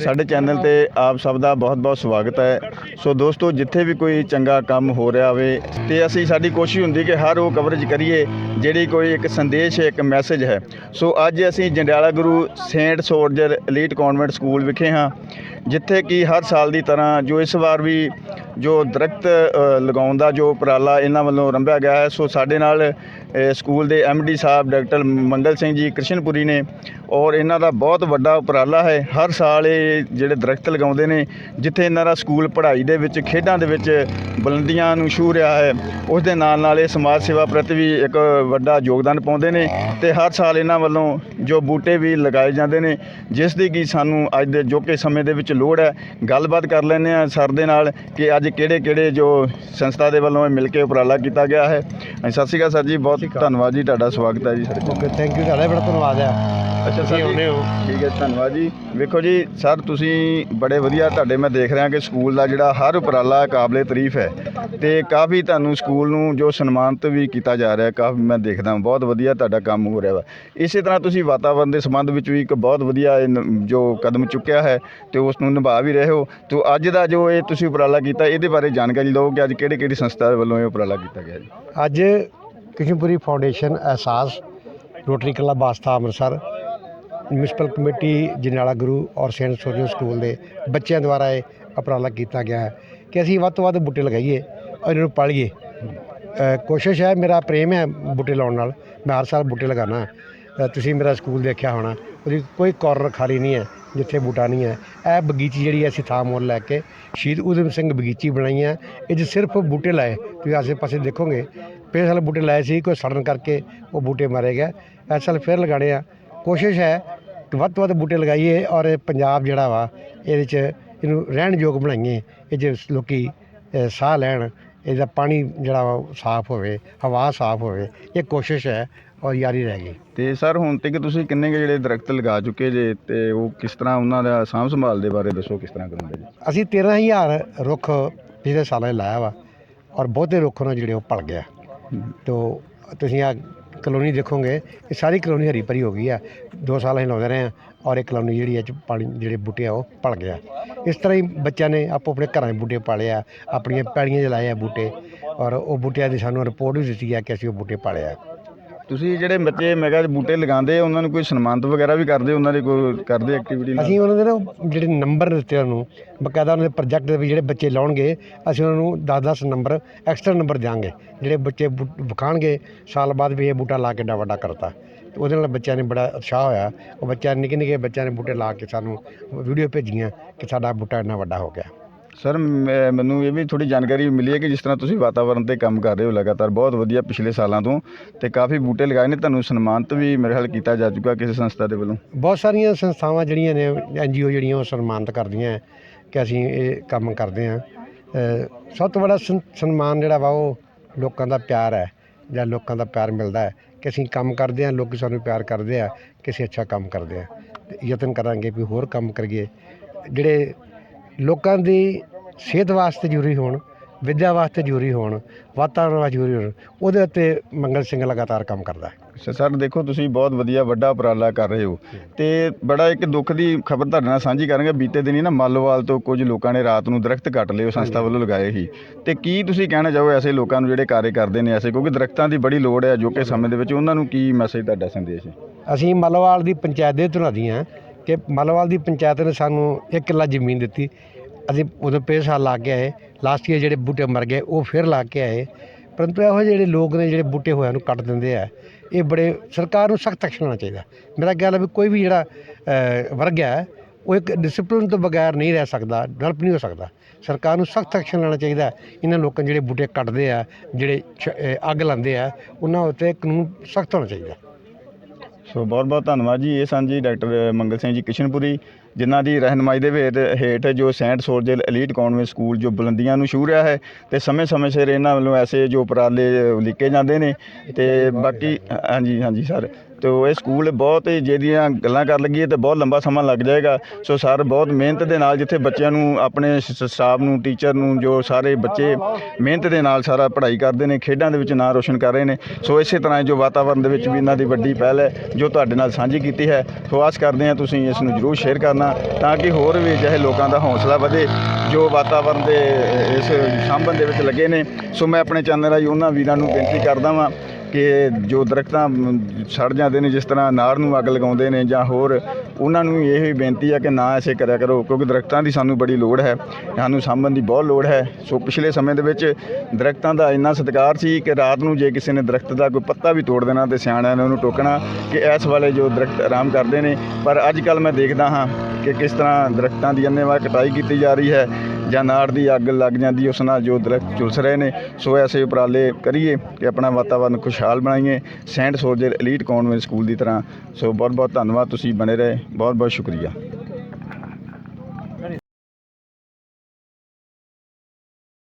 ਸਾਡੇ ਚੈਨਲ ਤੇ ਆਪ ਸਭ ਦਾ ਬਹੁਤ-ਬਹੁਤ ਸਵਾਗਤ ਹੈ। ਸੋ ਦੋਸਤੋ, ਜਿੱਥੇ ਵੀ ਕੋਈ ਚੰਗਾ ਕੰਮ ਹੋ ਰਿਹਾ ਹੋਵੇ ਤੇ ਅਸੀਂ ਸਾਡੀ ਕੋਸ਼ਿਸ਼ ਹੁੰਦੀ ਕਿ ਹਰ ਉਹ ਕਵਰੇਜ ਕਰੀਏ, ਜਿਹੜੀ ਕੋਈ ਇੱਕ ਸੰਦੇਸ਼ ਹੈ ਇੱਕ ਮੈਸੇਜ ਹੈ। ਸੋ ਅੱਜ ਅਸੀਂ Jandiala Guru Saint Soldier Elite Convent School ਵਿਖੇ ਹਾਂ। ਜਿੱਥੇ ਕਿ ਹਰ ਸਾਲ ਦੀ ਤਰ੍ਹਾਂ ਜੋ ਇਸ ਵਾਰ ਵੀ ਜੋ ਦਰਖਤ ਲਗਾਉਣ ਦਾ ਜੋ ਉਪਰਾਲਾ ਇਹਨਾਂ ਵੱਲੋਂ ਆਰੰਭਿਆ ਗਿਆ ਹੈ, ਸੋ ਸਾਡੇ ਨਾਲ ਸਕੂਲ ਦੇ ਡੀ ਸਾਹਿਬ ਡਾਕਟਰ ਮੰਗਲ ਸਿੰਘ ਜੀ ਕ੍ਰਿਸ਼ਨਪੁਰੀ ਨੇ ਔਰ ਇਹਨਾਂ ਦਾ ਬਹੁਤ ਵੱਡਾ ਉਪਰਾਲਾ ਹੈ। ਹਰ ਸਾਲ ਇਹ ਜਿਹੜੇ ਦਰਖਤ ਲਗਾਉਂਦੇ ਨੇ, ਜਿੱਥੇ ਇਹਨਾਂ ਦਾ ਸਕੂਲ ਪੜ੍ਹਾਈ ਦੇ ਵਿੱਚ, ਖੇਡਾਂ ਦੇ ਵਿੱਚ ਬੁਲੰਦੀਆਂ ਨੂੰ ਛੂ ਰਿਹਾ ਹੈ। ਉਸ ਦੇ ਨਾਲ ਨਾਲ ਇਹ ਸਮਾਜ ਸੇਵਾ ਪ੍ਰਤੀ ਵੀ ਇੱਕ ਵੱਡਾ ਯੋਗਦਾਨ ਪਾਉਂਦੇ ਨੇ ਤੇ ਹਰ ਸਾਲ ਇਹਨਾਂ ਵੱਲੋਂ ਜੋ ਬੂਟੇ ਵੀ ਲਗਾਏ ਜਾਂਦੇ ਨੇ ਜਿਸ ਦੀ ਕਿ ਸਾਨੂੰ ਅੱਜ ਦੇ ਜੋਕੇ ਸਮੇਂ ਦੇ ਵਿੱਚ ਲੋੜ ਹੈ ਗੱਲਬਾਤ ਕਰ ਲੈਂਦੇ ਆ ਸਰ ਦੇ ਨਾਲ ਕਿ ਅੱਜ ਕਿਹੜੇ ਕਿਹੜੇ ਜੋ ਸੰਸਥਾ ਦੇ ਵੱਲੋਂ ਇਹ ਮਿਲ ਕੇ ਉਪਰਾਲਾ ਕੀਤਾ ਗਿਆ ਹੈ। ਸਤਿ ਸ਼੍ਰੀ ਅਕਾਲ ਸਰ ਜੀ ਬਹੁਤ ਧੰਨਵਾਦ ਜੀ ਤੁਹਾਡਾ ਸਵਾਗਤ ਹੈ ਜੀ। ਸਰ ਓਕੇ ਥੈਂਕ ਯੂ ਤੁਹਾਡਾ ਬੜਾ ਧੰਨਵਾਦ ਆ ਅੱਛਾ ਤੁਸੀਂ ਆਉਂਦੇ ਹੋ। ਠੀਕ ਹੈ ਧੰਨਵਾਦ ਜੀ। ਵੇਖੋ ਜੀ ਸਰ ਤੁਸੀਂ ਬੜੇ ਵਧੀਆ ਤੁਹਾਡੇ ਮੈਂ ਦੇਖ ਰਿਹਾ ਕਿ ਸਕੂਲ ਦਾ ਜਿਹੜਾ ਹਰ ਉਪਰਾਲਾ ਕਾਬਲੇ ਤਾਰੀਫ ਹੈ ਤੇ ਕਾਫੀ ਤੁਹਾਨੂੰ ਸਕੂਲ ਨੂੰ ਜੋ ਸਨਮਾਨਿਤ ਵੀ ਕੀਤਾ ਜਾ ਰਿਹਾ ਕਾਫੀ ਮੈਂ ਦੇਖਦਾ ਬਹੁਤ ਵਧੀਆ ਤੁਹਾਡਾ ਕੰਮ ਹੋ ਰਿਹਾ ਵਾ। ਇਸੇ ਤਰ੍ਹਾਂ ਤੁਸੀਂ ਵਾਤਾਵਰਣ ਦੇ ਸੰਬੰਧ ਵਿੱਚ ਵੀ ਇੱਕ ਬਹੁਤ ਵਧੀਆ ਇਹ ਨ- ਜੋ ਕਦਮ ਚੁੱਕਿਆ ਹੈ ਤੇ ਉਸ ਨੂੰ ਨਿਭਾ ਵੀ ਰਹੇ ਹੋ। ਤੇ ਅੱਜ ਦਾ ਜੋ ਇਹ ਤੁਸੀਂ ਉਪਰਾਲਾ ਕੀਤਾ ਇਹਦੇ ਬਾਰੇ ਜਾਣਕਾਰੀ ਦਿਓ ਕਿ ਅੱਜ ਕਿਹੜੀ ਕਿਹੜੀ ਸੰਸਥਾ ਦੇ ਵੱਲੋਂ ਇਹ ਉਪਰਾਲਾ ਕੀਤਾ ਗਿਆ ਜੀ? ਅੱਜ Kishanpuri foundation Ehsaas Rotary Club ਬਾਸਤਾ Amritsar municipal committee Janala Guru ਔਰ ਸੈਂਟ ਸੋਜਨ ਸਕੂਲ ਦੇ ਬੱਚਿਆਂ ਦੁਆਰਾ ਇਹ ਉਪਰਾਲਾ ਕੀਤਾ ਗਿਆ ਹੈ ਕਿ ਅਸੀਂ ਵੱਧ ਤੋਂ ਵੱਧ ਬੂਟੇ ਲਗਾਈਏ ਔਰ ਇਹਨਾਂ ਨੂੰ ਪਾਲੀਏ। ਕੋਸ਼ਿਸ਼ ਹੈ, ਮੇਰਾ ਪ੍ਰੇਮ ਹੈ ਬੂਟੇ ਲਾਉਣ ਨਾਲ। ਮੈਂ ਹਰ ਸਾਲ ਬੂਟੇ ਲਗਾਉਣਾ। ਤੁਸੀਂ ਮੇਰਾ ਸਕੂਲ ਦੇਖਿਆ ਹੋਣਾ, ਉਹਦੀ ਕੋਈ ਕਾਰਨਰ ਖਾਲੀ ਨਹੀਂ ਹੈ, ਜਿੱਥੇ ਬੂਟਾ ਨਹੀਂ ਹੈ। ਇਹ ਬਗੀਚੀ ਜਿਹੜੀ ਅਸੀਂ ਥਾਂ ਮੁੱਲ ਲੈ ਕੇ ਸ਼ਹੀਦ ਊਧਮ ਸਿੰਘ ਬਗੀਚੀ ਬਣਾਈ ਹੈ। ਇਹ 'ਚ ਸਿਰਫ ਬੂਟੇ ਲਾਏ। ਤੁਸੀਂ ਆਸੇ ਪਾਸੇ ਦੇਖੋਗੇ, ਪਿਛਲੇ ਸਾਲ ਬੂਟੇ ਲਾਏ ਸੀ, ਕੋਈ ਸੜਨ ਕਰਕੇ ਉਹ ਬੂਟੇ ਮਾਰੇ ਗਏ। ਇਸ ਸਾਲ ਫਿਰ ਲਗਾਣੇ ਆ। ਕੋਸ਼ਿਸ਼ ਹੈ ਕਿ ਵੱਧ ਤੋਂ ਵੱਧ ਬੂਟੇ ਲਗਾਈਏ ਔਰ ਇਹ ਪੰਜਾਬ ਜਿਹੜਾ ਵਾ ਇਹਦੇ 'ਚ ਇਹਨੂੰ ਰਹਿਣ ਯੋਗ ਬਣਾਈਏ ਇਹ 'ਚ ਲੋਕੀ ਸਾਹ ਲੈਣ ਇਹਦਾ ਪਾਣੀ ਜਿਹੜਾ ਵਾ ਸਾਫ਼ ਹੋਵੇ ਹਵਾ ਸਾਫ਼ ਹੋਵੇ ਇਹ ਕੋਸ਼ਿਸ਼ ਹੈ ਔਰ ਯਾਰੀ ਰਹਿ ਗਈ। ਤੇ ਸਰ ਹੁਣ ਤੱਕ ਤੁਸੀਂ ਕਿੰਨੇ ਕੁ ਜਿਹੜੇ ਦਰਖਤ ਲਗਾ ਚੁੱਕੇ ਜੇ ਤੇ ਉਹ ਕਿਸ ਤਰ੍ਹਾਂ ਉਹਨਾਂ ਦਾ ਸਾਂਭ ਸੰਭਾਲ ਦੇ ਬਾਰੇ ਦੱਸੋ ਕਿਸ ਤਰ੍ਹਾਂ ਕਰੋਗੇ ਜੀ? ਅਸੀਂ 13000 ਰੁੱਖ ਪਿਛਲੇ ਸਾਲਾਂ 'ਚ ਲਾਇਆ ਵਾ ਔਰ ਬਹੁਤੇ ਰੁੱਖ ਨੇ ਜਿਹੜੇ ਉਹ ਪਲ ਗਿਆ। ਤੋ ਤੁਸੀਂ ਆ ਕਲੋਨੀ ਦੇਖੋਗੇ, ਇਹ ਸਾਰੀ ਕਲੋਨੀ ਹਰੀ ਭਰੀ ਹੋ ਗਈ ਆ। ਦੋ ਸਾਲ ਅਸੀਂ ਲਾਉਂਦੇ ਰਹੇ ਆ ਔਰ ਇਹ ਕਲੋਨੀ ਜਿਹੜੀ ਹੈ ਚ ਪਾਣੀ, ਜਿਹੜੇ ਬੂਟੇ ਆ, ਉਹ ਪਲ ਗਿਆ। ਇਸ ਤਰ੍ਹਾਂ ਹੀ ਬੱਚਿਆਂ ਨੇ ਆਪੋ ਆਪਣੇ ਘਰਾਂ 'ਚ ਬੂਟੇ ਪਾਲੇ ਆ ਆਪਣੀਆਂ ਪੈੜੀਆਂ 'ਚ ਲਾਏ ਆ ਬੂਟੇ। ਔਰ ਉਹ ਬੂਟਿਆਂ ਦੀ ਸਾਨੂੰ ਰਿਪੋਰਟ ਵੀ ਦਿੱਤੀ ਆ ਕਿ ਅਸੀਂ ਉਹ ਬੂਟੇ ਪਾਲੇ ਆ। ਤੁਸੀਂ ਜਿਹੜੇ ਬੱਚੇ ਮੈਂ ਕਿਹਾ ਬੂਟੇ ਲਗਾਉਂਦੇ ਆ, ਉਹਨਾਂ ਨੂੰ ਕੋਈ ਸਨਮਾਨਿਤ ਵਗੈਰਾ ਵੀ ਕਰਦੇ ਉਹਨਾਂ ਦੇ ਕੋਈ ਕਰਦੇ ਐਕਟੀਵਿਟੀ ਅਸੀਂ ਉਹਨਾਂ ਦੇ ਨਾ ਜਿਹੜੇ ਨੰਬਰ ਦਿੱਤੇ ਉਹਨਾਂ ਨੂੰ ਬਕਾਇਦਾ ਉਹਨਾਂ ਦੇ ਪ੍ਰੋਜੈਕਟ ਦੇ ਵਿੱਚ ਜਿਹੜੇ ਬੱਚੇ ਲਾਉਣਗੇ ਅਸੀਂ ਉਹਨਾਂ ਨੂੰ 10-10 ਨੰਬਰ ਐਕਸਟਰਾ ਨੰਬਰ ਦਿਆਂਗੇ। ਜਿਹੜੇ ਬੱਚੇ ਬੂ- ਵਿਖਾਣਗੇ ਸਾਲ ਬਾਅਦ ਵੀ ਇਹ ਬੂਟਾ ਲਾ ਕੇ ਏਡਾ ਵੱਡਾ ਕਰਤਾ। ਤੇ ਉਹਦੇ ਨਾਲ ਬੱਚਿਆਂ ਨੇ ਬੜਾ ਉਤਸ਼ਾਹ ਹੋਇਆ। ਉਹ ਬੱਚਿਆਂ ਨਿੱਕੇ ਨਿੱਕੇ ਬੱਚਿਆਂ ਨੇ ਬੂਟੇ ਲਾ ਕੇ ਸਾਨੂੰ ਵੀਡੀਓ ਭੇਜੀਆਂ ਕਿ ਸਾਡਾ ਬੂਟਾ ਇੰਨਾ ਵੱਡਾ ਹੋ ਗਿਆ। ਸਰ, ਮੈਂ- ਮੈਨੂੰ ਇਹ ਵੀ ਥੋੜ੍ਹੀ ਜਾਣਕਾਰੀ ਮਿਲੀ ਹੈ ਕਿ ਜਿਸ ਤਰ੍ਹਾਂ ਤੁਸੀਂ ਵਾਤਾਵਰਨ ਤੇ ਕੰਮ ਕਰ ਰਹੇ ਹੋ ਲਗਾਤਾਰ, ਬਹੁਤ ਵਧੀਆ ਪਿਛਲੇ ਸਾਲਾਂ ਤੋਂ ਅਤੇ ਕਾਫੀ ਬੂਟੇ ਲਗਾਏ ਨੇ, ਤੁਹਾਨੂੰ ਸਨਮਾਨਿਤ ਵੀ ਮੇਰੇ ਖਿਆਲ ਕੀਤਾ ਜਾ ਚੁੱਕਾ ਕਿਸੇ ਸੰਸਥਾ ਦੇ ਵੱਲੋਂ। ਬਹੁਤ ਸਾਰੀਆਂ ਸੰਸਥਾਵਾਂ ਜਿਹੜੀਆਂ ਨੇ, ਐੱਨ ਜੀ ਓ ਜਿਹੜੀਆਂ ਉਹ ਸਨਮਾਨਿਤ ਕਰਦੀਆਂ ਕਿ ਅਸੀਂ ਇਹ ਕੰਮ ਕਰਦੇ ਹਾਂ। ਸਭ ਤੋਂ ਵੱਡਾ ਸਨ- ਸਨਮਾਨ ਜਿਹੜਾ ਵਾ ਉਹ ਲੋਕਾਂ ਦਾ ਪਿਆਰ ਹੈ, ਜਾਂ ਲੋਕਾਂ ਦਾ ਪਿਆਰ ਮਿਲਦਾ ਹੈ ਕਿ ਅਸੀਂ ਕੰਮ ਕਰਦੇ ਹਾਂ, ਲੋਕ ਸਾਨੂੰ ਪਿਆਰ ਕਰਦੇ ਆ, ਕਿ ਅਸੀਂ ਅੱਛਾ ਕੰਮ ਕਰਦੇ ਹਾਂ। ਯਤਨ ਕਰਾਂਗੇ ਵੀ ਹੋਰ ਕੰਮ ਕਰੀਏ। ਜਿਹੜੇ ਲੋਕਾਂ ਦੀ ਸਿਹਤ ਵਾਸਤੇ ਜ਼ਰੂਰੀ ਹੋਣ ਵਿੱਦਿਆ ਵਾਸਤੇ ਜ਼ਰੂਰੀ ਹੋਣ ਵਾਤਾਵਰਣ ਵਾਸਤੇ ਜ਼ਰੂਰੀ ਹੋਣ ਉਹਦੇ ਉੱਤੇ ਮੰਗਲ ਸਿੰਘ ਲਗਾਤਾਰ ਕੰਮ ਕਰਦਾ ਹੈ। ਸਰ ਦੇਖੋ ਤੁਸੀਂ ਬਹੁਤ ਵਧੀਆ ਵੱਡਾ ਉਪਰਾਲਾ ਕਰ ਰਹੇ ਹੋ ਤੇ ਬੜਾ ਇੱਕ ਦੁੱਖ ਦੀ ਖਬਰ ਤੁਹਾਡੇ ਨਾਲ ਸਾਂਝੀ ਕਰਾਂਗੇ। ਬੀਤੇ ਦਿਨੀ ਨਾ ਮਾਲੋਵਾਲ ਤੋਂ ਕੁਝ ਲੋਕਾਂ ਨੇ ਰਾਤ ਨੂੰ ਦਰਖਤ ਕੱਟ ਲਏ ਉਹ ਸੰਸਥਾ ਵੱਲੋਂ ਲਗਾਏ ਸੀ। ਤੇ ਕੀ ਤੁਸੀਂ ਕਹਿਣਾ ਚਾਹੋ ਐਸੇ ਲੋਕਾਂ ਨੂੰ ਜਿਹੜੇ ਕਾਰਜ ਕਰਦੇ ਨੇ ਐਸੇ? ਕਿਉਂਕਿ ਦਰਖਤਾਂ ਦੀ ਬੜੀ ਲੋੜ ਹੈ ਜੋ ਕਿ ਸਮੇਂ ਦੇ ਵਿੱਚ ਉਹਨਾਂ ਨੂੰ ਕੀ ਮੈਸੇਜ ਤੁਹਾਡਾ ਸੰਦੇਸ਼ ਹੈ? ਅਸੀਂ ਮੱਲਵਾਲ ਦੀ ਪੰਚਾਇਤ ਦੇ ਧੁਨਾਦੀ ਹਾਂ ਕਿ ਮੱਲਵਾਲ ਦੀ ਪੰਚਾਇਤ ਨੇ ਸਾਨੂੰ ਇੱਕ ਕਿੱਲਾ ਜ਼ਮੀਨ ਦਿੱਤੀ। ਅਸੀਂ ਉਦੋਂ ਪੇ ਸਾਲ ਲਾ ਕੇ ਆਏ। ਲਾਸਟ ਈਅਰ ਜਿਹੜੇ ਬੂਟੇ ਮਰ ਗਏ, ਉਹ ਫਿਰ ਲਾ ਕੇ ਆਏ। ਪਰੰਤੂ ਇਹੋ ਜਿਹੇ ਜਿਹੜੇ ਲੋਕ ਨੇ ਜਿਹੜੇ ਬੂਟੇ ਹੋਇਆਂ ਨੂੰ ਕੱਟ ਦਿੰਦੇ ਆ, ਇਹ ਬੜੇ ਸਰਕਾਰ ਨੂੰ ਸਖਤ ਐਕਸ਼ਨ ਲੈਣਾ ਚਾਹੀਦਾ। ਮੇਰਾ ਖਿਆਲ ਹੈ ਵੀ ਕੋਈ ਵੀ ਜਿਹੜਾ ਵਰਗ ਹੈ, ਉਹ ਇੱਕ ਡਿਸਪਲਿਨ ਤੋਂ ਬਗੈਰ ਨਹੀਂ ਰਹਿ ਸਕਦਾ, ਡਿਵੈਲਪ ਨਹੀਂ ਹੋ ਸਕਦਾ। ਸਰਕਾਰ ਨੂੰ ਸਖਤ ਐਕਸ਼ਨ ਲੈਣਾ ਚਾਹੀਦਾ। ਇਹਨਾਂ ਲੋਕਾਂ ਜਿਹੜੇ ਬੂਟੇ ਕੱਟਦੇ ਆ, ਜਿਹੜੇ ਅੱਗ ਲਾਉਂਦੇ ਆ, ਉਹਨਾਂ ਉੱਤੇ ਕਾਨੂੰਨ ਸਖਤ ਹੋਣਾ ਚਾਹੀਦਾ। ਸੋ ਬਹੁਤ ਬਹੁਤ ਧੰਨਵਾਦ ਜੀ। ਇਹ ਸਨ ਜੀ ਡਾਕਟਰ ਮੰਗਲ ਸਿੰਘ ਜੀ ਕਿਸ਼ਨਪੁਰੀ, ਜਿਨ੍ਹਾਂ ਦੀ ਰਹਿਨਮਾਈ ਦੇ ਹੇਠ ਹੇਠ ਜੋ Saint Soldier Elite Convent School ਜੋ ਬੁਲੰਦੀਆਂ ਨੂੰ ਛੂਹ ਰਿਹਾ ਹੈ ਤੇ ਸਮੇਂ-ਸਮੇਂ ਸਿਰ ਇਹਨਾਂ ਵੱਲੋਂ ਐਸੇ ਜੋ ਉਪਰਾਲੇ ਲਿਖੇ ਜਾਂਦੇ ਨੇ ਤੇ ਬਾਕੀ, ਹਾਂਜੀ ਹਾਂਜੀ ਸਰ। ਤੇ ਇਹ ਸਕੂਲ ਬਹੁਤ ਹੀ ਜਿਹਦੀਆਂ ਗੱਲਾਂ ਕਰ ਲਈਏ ਤੇ ਬਹੁਤ ਲੰਬਾ ਸਮਾਂ ਲੱਗ ਜਾਏਗਾ। ਸੋ ਸਰ ਬਹੁਤ ਮਿਹਨਤ ਦੇ ਨਾਲ ਜਿੱਥੇ ਬੱਚਿਆਂ ਨੂੰ, ਆਪਣੇ ਸਟਾਫ ਨੂੰ, ਟੀਚਰ ਨੂੰ, ਜੋ ਸਾਰੇ ਬੱਚੇ ਮਿਹਨਤ ਦੇ ਨਾਲ ਸਾਰਾ ਪੜ੍ਹਾਈ ਕਰਦੇ ਨੇ, ਖੇਡਾਂ ਦੇ ਵਿੱਚ ਨਾਂ ਰੋਸ਼ਨ ਕਰ ਰਹੇ ਨੇ। ਸੋ ਇਸੇ ਤਰ੍ਹਾਂ ਜੋ ਵਾਤਾਵਰਣ ਦੇ ਵਿੱਚ ਵੀ ਇਹਨਾਂ ਦੀ ਵੱਡੀ ਪਹਿਲ ਹੈ, ਜੋ ਤੁਹਾਡੇ ਨਾਲ ਸਾਂਝੀ ਕੀਤੀ ਹੈ, ਸੋ ਆਸ ਕਰਦੇ ਹਾਂ ਤੁਸੀਂ ਇਸ ਨੂੰ ਜਰੂਰ ਸ਼ੇਅਰ ਕਰਨਾ, ਤਾਂ ਕਿ ਹੋਰ ਵੀ ਜਿਹੇ ਲੋਕਾਂ ਦਾ ਹੌਸਲਾ ਵਧੇ, ਜੋ ਵਾਤਾਵਰਣ ਦੇ, ਇਸ ਸਾਂਭਣ ਦੇ ਵਿੱਚ ਲੱਗੇ ਨੇ। ਸੋ ਮੈਂ ਆਪਣੇ ਚੈਨਲ ਰਾਹੀਂ ਉਹਨਾਂ ਵੀਰਾਂ ਨੂੰ ਬੇਨਤੀ ਕਰਦਾ ਵਾਂ ਕਿ ਜੋ ਦਰਖਤਾਂ ਸੜ ਜਾਂਦੇ ਨੇ, ਜਿਸ ਤਰ੍ਹਾਂ ਨਾੜ ਨੂੰ ਅੱਗ ਲਗਾਉਂਦੇ ਨੇ ਜਾਂ ਹੋਰ, ਉਹਨਾਂ ਨੂੰ ਇਹ ਬੇਨਤੀ ਹੈ ਕਿ ਨਾ ਐਸੇ ਕਰਿਆ ਕਰੋ, ਕਿਉਂਕਿ ਦਰਖਤਾਂ ਦੀ ਸਾਨੂੰ ਬੜੀ ਲੋੜ ਹੈ। ਸਾਨੂੰ ਸਾਂਭਣ ਦੀ ਬਹੁਤ ਲੋੜ ਹੈ। ਸੋ ਪਿਛਲੇ ਸਮੇਂ ਦੇ ਵਿੱਚ ਦਰਖਤਾਂ ਦਾ ਇੰਨਾ ਸਤਿਕਾਰ ਸੀ ਕਿ ਰਾਤ ਨੂੰ ਜੇ ਕਿਸੇ ਨੇ ਦਰਖਤ ਦਾ ਕੋਈ ਪੱਤਾ ਵੀ ਤੋੜ ਦੇਣਾ ਤੇ ਸਿਆਣਿਆਂ ਨੇ ਉਹਨੂੰ ਟੋਕਣਾ ਕਿ ਇਸ ਵਾਲੇ ਜੋ ਦਰਖਤ ਆਰਾਮ ਕਰਦੇ ਨੇ। ਪਰ ਅੱਜ ਕੱਲ ਮੈਂ ਦੇਖਦਾ ਹਾਂ ਕਿ ਕਿਸ ਤਰ੍ਹਾਂ ਦਰਖਤਾਂ ਦੀ ਅੰਨੇਵਾਹ ਕਟਾਈ ਕੀਤੀ ਜਾ ਰਹੀ ਹੈ। ਜਾਂ ਨਾੜ ਦੀ ਅੱਗ ਲੱਗ ਜਾਂਦੀ, ਉਸ ਨਾਲ ਜੋ ਦਰਖਤ ਝੁਲਸ ਰਹੇ ਨੇ, ਸੋ ਐਸੇ ਉਪਰਾਲੇ ਕਰੀਏ ਕਿ ਆਪਣਾ ਵਾਤਾਵਰਨ ਖੁਸ਼ਹਾਲ ਬਣਾਈਏ। Saint Soldier Elite Convent School ਦੀ ਤਰ੍ਹਾਂ। ਸੋ ਬਹੁਤ ਬਹੁਤ ਧੰਨਵਾਦ, ਤੁਸੀਂ ਬਣੇ ਰਹੇ। ਬਹੁਤ ਬਹੁਤ ਸ਼ੁਕਰੀਆ।